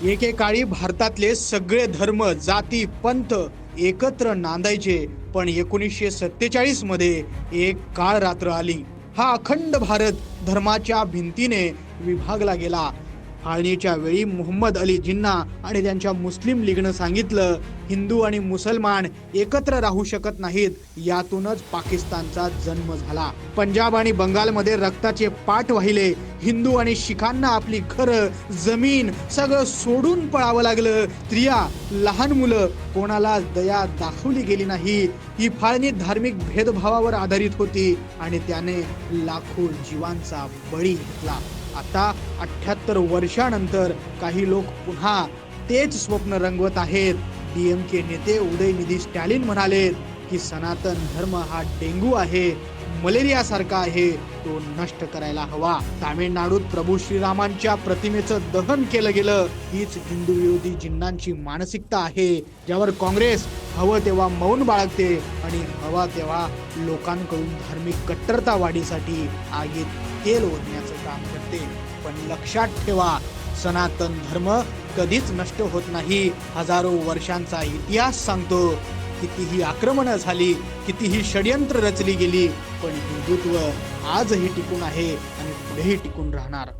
एकेकाळी भारतातले सगळे धर्म जाती पंथ एकत्र नांदायचे. पण एकोणीसशे सत्तेचाळीसमध्ये एक काळ रात्र आली. हा अखंड भारत धर्माच्या भिंतीने विभागला गेला. फाळणीच्या वेळी मोहम्मद अली जिन्ना आणि त्यांच्या मुस्लिम लीगनं सांगितलं हिंदू आणि मुसलमान एकत्र राहू शकत नाहीत यातूनच पाकिस्तानचा जन्म झाला. पंजाब आणि बंगालमध्ये रक्ताचे पाठ वाहिले हिंदू आणि शिखांना आपली घरं जमीन सगळं सोडून पळावं लागलं. स्त्रिया लहान मुलं कोणाला दया दाखवली गेली नाही ही फाळणी धार्मिक भेदभावावर आधारित होती आणि त्याने लाखो जीवांचा बळी घेतला. आता अठ्याहत्तर वर्षानंतर काही लोक पुन्हा तेच स्वप्न रंगवत आहेत. डीएमके नेते उदयनिधी स्टॅलिन म्हणाले की सनातन धर्म हा डेंगू आहे मलेरिया सारखा आहे तो नष्ट करायला हवा. तामिळनाडूत प्रभू श्रीरामांच्या प्रतिमेचं दहन केलं गेलं. हीच हिंदू विरोधी जिन्नांची मानसिकता आहे ज्यावर काँग्रेस हवं तेव्हा मौन बाळगते आणि हवा तेव्हा लोकांकडून धार्मिक कट्टरता वाढीसाठी आगीत तेल ओढण्याचं काम करते. पण लक्षात ठेवा सनातन धर्म कधीच नष्ट होत नाही. हजारो वर्षांचा इतिहास सांगतो कितीही आक्रमणं झाली कितीही षडयंत्र रचली गेली पण हिंदुत्व आजही टिकून आहे आणि पुढेही टिकून राहणार.